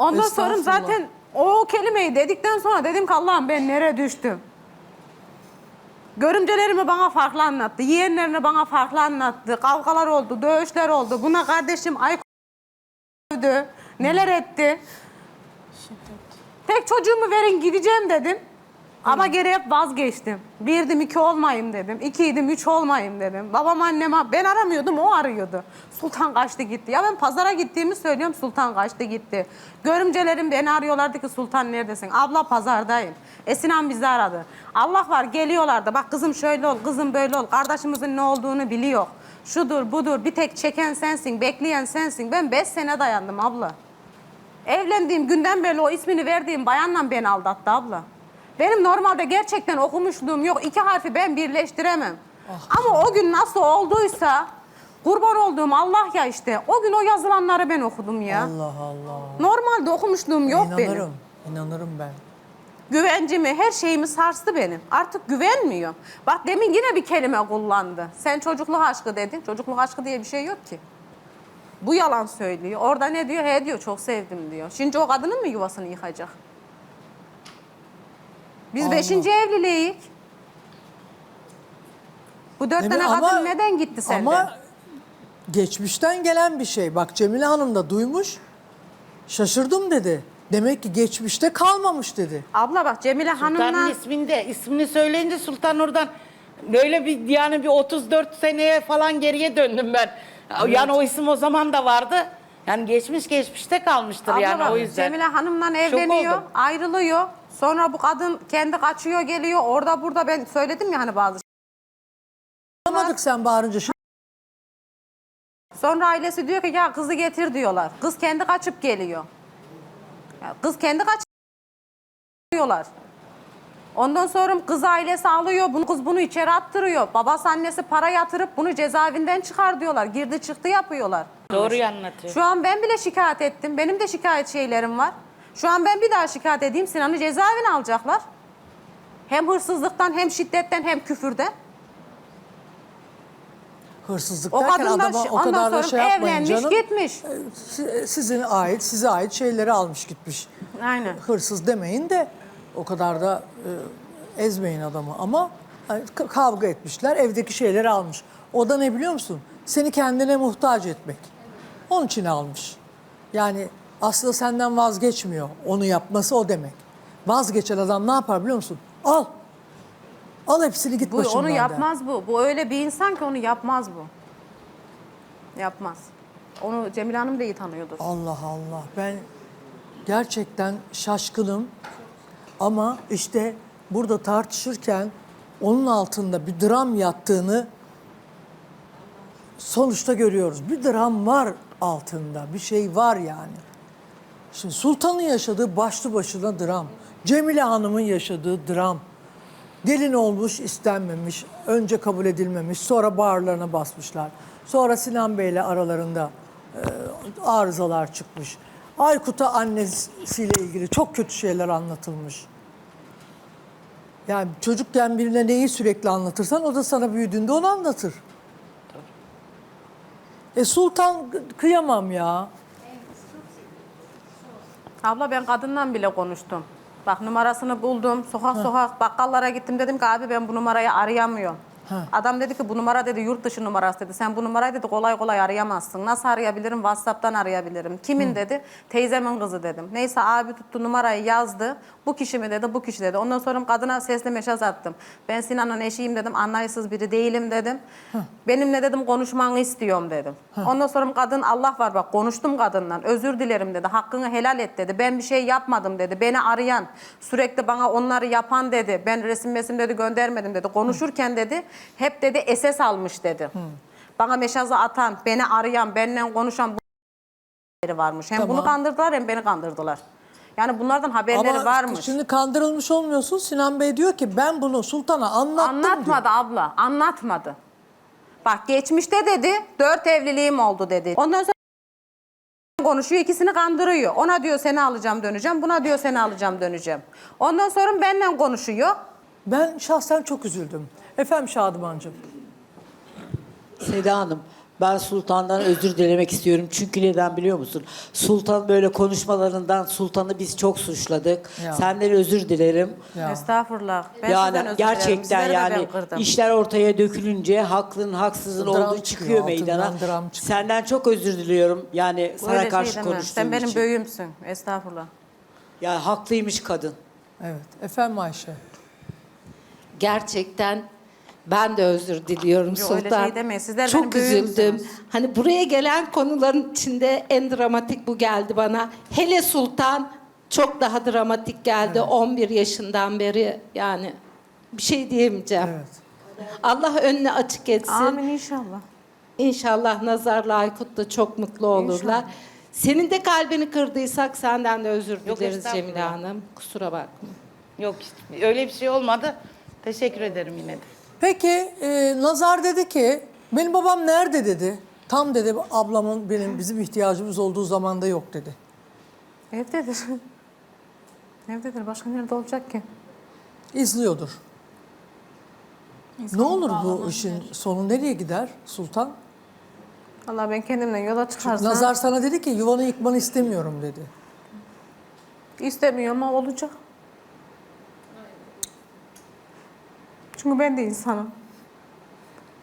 Ondan sonra Estağfurullah. zaten o kelimeyi dedikten sonra dedim ki Allah'ım ben nereye düştüm? Görümcelerimi bana farklı anlattı. Yeğenlerini bana farklı anlattı. Kavgalar oldu, dövüşler oldu. Buna kardeşim ay dövdü. Neler etti. Tek çocuğumu verin gideceğim dedim. Ama geri hep vazgeçtim. Birdim iki olmayayım dedim. İkiydim üç olmayayım dedim. Babam anneme ben aramıyordum o arıyordu. Sultan kaçtı gitti. Ya ben pazara gittiğimi söylüyorum Sultan kaçtı gitti. Görümcelerim beni arıyorlardı ki Sultan neredesin? Abla pazardayım. Esinan bizi aradı. Allah var geliyorlardı. Bak kızım şöyle ol, kızım böyle ol. Kardeşimizin ne olduğunu biliyor. Şudur budur bir tek çeken sensin, bekleyen sensin. Ben beş sene dayandım abla. Evlendiğim günden beri o ismini verdiğim bayanla beni aldattı abla. Benim normalde gerçekten okumuşluğum yok. İki harfi ben birleştiremem. Ama o gün nasıl olduysa kurban olduğum Allah ya işte. O gün o yazılanları ben okudum ya. Allah Allah. Normalde okumuşluğum yok benim. İnanırım. İnanırım ben. Güvencimi, her şeyimi sarstı benim. Artık güvenmiyorum. Bak demin yine bir kelime kullandı. Sen çocukluk aşkı dedin. Çocukluk aşkı diye bir şey yok ki. Bu yalan söylüyor. Orada ne diyor? He diyor çok sevdim diyor. Şimdi o kadının mı yuvasını yıkacak? Biz Allah. beşinci evliliğiz. Bu dört tane ama- kadın neden gitti senden? Ama geçmişten gelen bir şey. Bak Cemile Hanım da duymuş. Şaşırdım dedi. Demek ki geçmişte kalmamış dedi. Abla bak Cemile Sultan'ın Hanım'la... isminde, ismini söyleyince Sultan oradan böyle bir yani bir 34 seneye falan geriye döndüm ben. Yani o isim o zaman da vardı. Yani geçmiş geçmişte kalmıştır Abla yani bak, o yüzden. Cemile Hanım'la evleniyor, oldum. ayrılıyor. Sonra bu kadın kendi kaçıyor geliyor. Orada burada ben söyledim ya hani bazı Anlamadık sen bağırınca. Şimdi Sonra ailesi diyor ki ya kızı getir diyorlar. Kız kendi kaçıp geliyor. Ya kız kendi kaçıp diyorlar. Ondan sonra kız ailesi alıyor, bunu kız bunu içeri attırıyor. Babası annesi para yatırıp bunu cezaevinden çıkar diyorlar. Girdi çıktı yapıyorlar. Doğruyu anlatıyor. Şu an ben bile şikayet ettim. Benim de şikayet şeylerim var. Şu an ben bir daha şikayet edeyim Sinan'ı cezaevine alacaklar. Hem hırsızlıktan hem şiddetten hem küfürden. hırsızlık O derken kadın da adama şi- o kadar da sonra şey yapmayın evlenmiş canım. gitmiş. Si- Sizin ait, size ait şeyleri almış gitmiş. Aynen. Hırsız demeyin de o kadar da e, ezmeyin adamı ama hani k- kavga etmişler, evdeki şeyleri almış. O da ne biliyor musun? Seni kendine muhtaç etmek. Onun için almış. Yani aslında senden vazgeçmiyor. Onu yapması o demek. Vazgeçen adam ne yapar biliyor musun? Al. Al hepsini git Bu başımdan onu der. yapmaz bu. Bu öyle bir insan ki onu yapmaz bu. Yapmaz. Onu Cemile Hanım da iyi tanıyordur. Allah Allah ben gerçekten şaşkınım ama işte burada tartışırken onun altında bir dram yattığını sonuçta görüyoruz. Bir dram var altında bir şey var yani. Şimdi Sultan'ın yaşadığı başlı başına dram. Cemile Hanım'ın yaşadığı dram. Gelin olmuş istenmemiş, önce kabul edilmemiş, sonra bağırlarına basmışlar. Sonra Sinan Bey'le aralarında e, arızalar çıkmış. Aykut'a annesiyle ilgili çok kötü şeyler anlatılmış. Yani çocukken birine neyi sürekli anlatırsan o da sana büyüdüğünde onu anlatır. E Sultan kıyamam ya. Abla ben kadından bile konuştum. Bak numarasını buldum. Sokak sokak bakkallara gittim. Dedim ki abi ben bu numarayı arayamıyorum. Adam dedi ki bu numara dedi yurt dışı numarası dedi. Sen bu numarayı dedi kolay kolay arayamazsın. Nasıl arayabilirim? WhatsApp'tan arayabilirim. Kimin dedi? Teyzemin kızı dedim. Neyse abi tuttu numarayı yazdı. Bu kişi mi dedi? Bu kişi dedi. Ondan sonra kadına sesli mesaj attım. Ben Sinan'ın eşiyim dedim. Anlayışsız biri değilim dedim. Benimle dedim konuşmanı istiyorum dedim. Ondan sonra kadın Allah var bak konuştum kadından. Özür dilerim dedi. Hakkını helal et dedi. Ben bir şey yapmadım dedi. Beni arayan, sürekli bana onları yapan dedi. Ben resim mesim dedi göndermedim dedi. Konuşurken dedi hep dedi SS almış dedi. Bana meşazı atan, beni arayan, benimle konuşan bu varmış. Hem Tamam. bunu kandırdılar hem beni kandırdılar. Yani bunlardan haberleri Ama varmış. şimdi kandırılmış olmuyorsun. Sinan Bey diyor ki ben bunu sultana anlattım diyor. Anlatmadı abla, anlatmadı. Bak geçmişte dedi, dört evliliğim oldu dedi. Ondan sonra konuşuyor, ikisini kandırıyor. Ona diyor seni alacağım döneceğim, buna diyor seni alacağım döneceğim. Ondan sonra benimle konuşuyor. Ben şahsen çok üzüldüm. Efendim Şadımancığım. Seda Hanım, Ben Sultan'dan özür dilemek istiyorum. Çünkü neden biliyor musun? Sultan böyle konuşmalarından Sultan'ı biz çok suçladık. Ya. Senden özür dilerim. Ya. Estağfurullah. Ben yani özür gerçekten yani işler ortaya dökülünce haklının haksızın Dram olduğu çıkıyor, çıkıyor meydana. çıkıyor. Senden çok özür diliyorum. Yani sana Öyle şey karşı deme. konuştuğum Sen benim için. büyüğümsün. Estağfurullah. Yani haklıymış kadın. Evet. Efendim Ayşe. Gerçekten ben de özür diliyorum Yo, öyle Sultan. şey demeyin. Sizler Çok üzüldüm. Hani buraya gelen konuların içinde en dramatik bu geldi bana. Hele Sultan çok daha dramatik geldi 11 yaşından beri yani bir şey diyemeyeceğim. Evet. Allah önüne açık etsin. Amin inşallah. İnşallah Nazar'la Aykut da çok mutlu olurlar. İnşallah. Senin de kalbini kırdıysak senden de özür Yok, dileriz. Cemile Hanım. Kusura bakma. Yok öyle bir şey olmadı. Teşekkür ederim yine de. Peki e, Nazar dedi ki benim babam nerede dedi. Tam dedi ablamın benim bizim ihtiyacımız olduğu zamanda yok dedi. Evdedir. Evdedir. Başka nerede olacak ki? İzliyordur. ne olur bu işin sonu nereye gider Sultan? Allah ben kendimden yola çıkarsam Nazar sana dedi ki yuvanı yıkmanı istemiyorum dedi. istemiyorum ama olacak. Çünkü ben de insanım.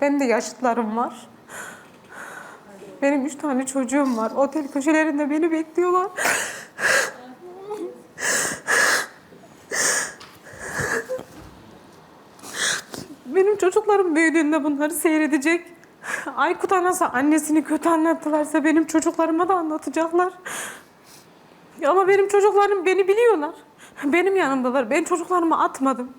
Benim de yaşıtlarım var. Benim üç tane çocuğum var. Otel köşelerinde beni bekliyorlar. Benim çocuklarım büyüdüğünde bunları seyredecek. Aykut'a nasıl annesini kötü anlattılarsa benim çocuklarıma da anlatacaklar. Ama benim çocuklarım beni biliyorlar. Benim yanımdalar. Ben çocuklarımı atmadım.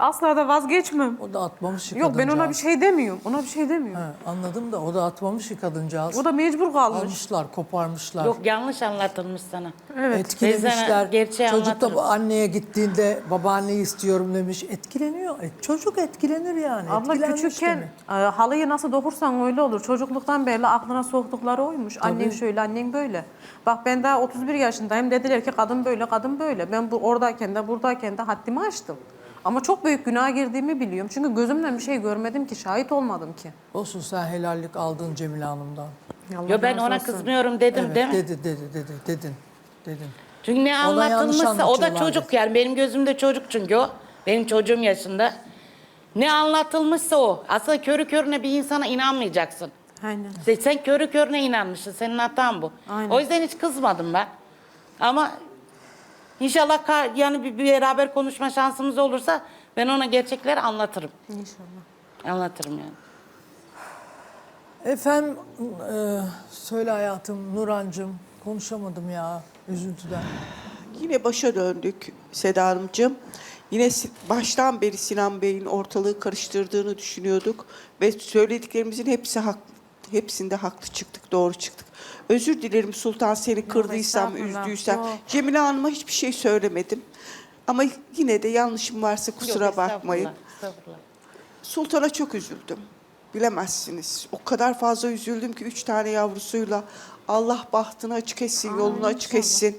Asla da vazgeçmem. O da atmamış Yok ben ona bir şey demiyorum. Ona bir şey demiyorum. He, anladım da o da atmamış ki kadıncağız. O da mecbur kalmış. Almışlar, koparmışlar. Yok yanlış anlatılmış sana. Evet. Etkilemişler. Ben gerçeği Çocuk da anlatırım. anneye gittiğinde babaanneyi istiyorum demiş. Etkileniyor. E, çocuk etkilenir yani. Abla Etkilenmiş küçükken demek. e, halıyı nasıl dokursan öyle olur. Çocukluktan beri aklına soktukları oymuş. Annen şöyle, annen böyle. Bak ben daha 31 yaşındayım. Dediler ki kadın böyle, kadın böyle. Ben bu oradayken de buradayken de haddimi aştım. Ama çok büyük günaha girdiğimi biliyorum. Çünkü gözümle bir şey görmedim ki, şahit olmadım ki. Olsun sen helallik aldın Cemile Hanım'dan. Allah Yo ben razı ona olsun. kızmıyorum dedim evet, değil mi? dedi, dedi, dedi, dedin. Dedin. Çünkü ne yanlış anlatılmışsa o da anlatıyorlardı. çocuk yani benim gözümde çocuk çünkü o. Benim çocuğum yaşında. Ne anlatılmışsa o. Aslında körü körüne bir insana inanmayacaksın. Aynen. Sen, sen körü körüne inanmışsın. Senin hatan bu. Aynen. O yüzden hiç kızmadım ben. Ama inşallah ka- yani bir, bir beraber konuşma şansımız olursa ben ona gerçekleri anlatırım. İnşallah. Anlatırım yani. Efendim e, söyle hayatım Nurancığım konuşamadım ya üzüntüden. Yine başa döndük Seda Hanımcığım. Yine si- baştan beri Sinan Bey'in ortalığı karıştırdığını düşünüyorduk ve söylediklerimizin hepsi hak, hepsinde haklı çıktık, doğru çıktık. Özür dilerim Sultan seni kırdıysam, estağfurullah. üzdüysem. Yok. Cemile Hanım'a hiçbir şey söylemedim. Ama yine de yanlışım varsa kusura Yok, bakmayın. estağfurullah. Sultan'a çok üzüldüm. Bilemezsiniz. O kadar fazla üzüldüm ki üç tane yavrusuyla Allah bahtını açık etsin, yolunu açık etsin.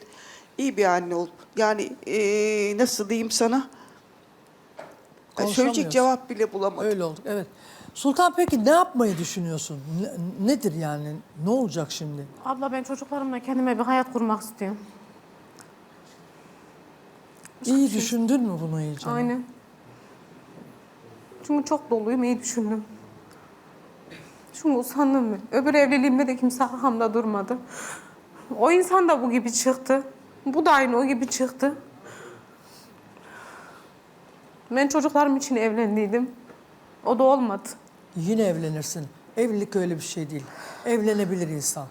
İyi bir anne ol. Yani eee, nasıl diyeyim sana? Söyleyecek cevap bile bulamadım. Öyle olduk evet. Sultan peki ne yapmayı düşünüyorsun? Ne- nedir yani? Ne olacak şimdi? Abla ben çocuklarımla kendime bir hayat kurmak istiyorum. İyi düşündün mü bunu iyice? Aynen. Çünkü çok doluyum, iyi düşündüm. Çünkü usandım ben. Öbür evliliğimde de kimse arkamda durmadı. O insan da bu gibi çıktı. Bu da aynı o gibi çıktı. Ben çocuklarım için evlendiydim. O da olmadı. Yine evlenirsin. Evlilik öyle bir şey değil. Evlenebilir insan.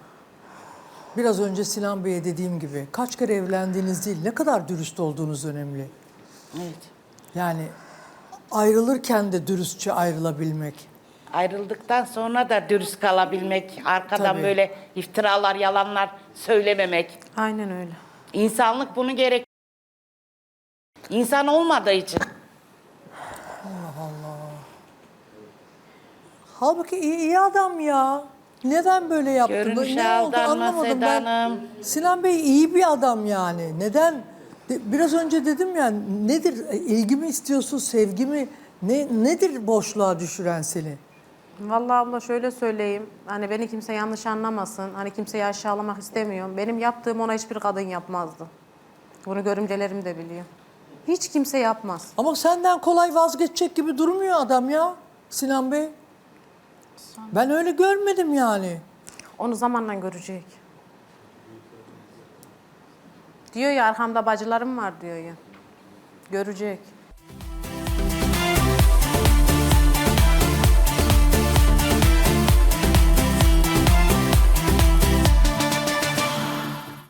Biraz önce Sinan Bey'e dediğim gibi kaç kere evlendiğiniz değil ne kadar dürüst olduğunuz önemli. Evet. Yani ayrılırken de dürüstçe ayrılabilmek. Ayrıldıktan sonra da dürüst kalabilmek, arkadan Tabii. böyle iftiralar, yalanlar söylememek. Aynen öyle. İnsanlık bunu gerek. İnsan olmadığı için. Halbuki iyi, iyi adam ya. Neden böyle yaptı? Görünüşe ne oldu anlamadım ben. Sinan Bey iyi bir adam yani. Neden? Biraz önce dedim ya nedir? E, mi istiyorsun, sevgi mi? Ne, nedir boşluğa düşüren seni? Vallahi abla şöyle söyleyeyim. Hani beni kimse yanlış anlamasın. Hani kimseyi aşağılamak istemiyorum. Benim yaptığım ona hiçbir kadın yapmazdı. Bunu görümcelerim de biliyor. Hiç kimse yapmaz. Ama senden kolay vazgeçecek gibi durmuyor adam ya Sinan Bey sanki. Ben öyle görmedim yani. Onu zamanla görecek. Diyor ya arkamda bacılarım var diyor ya. Görecek.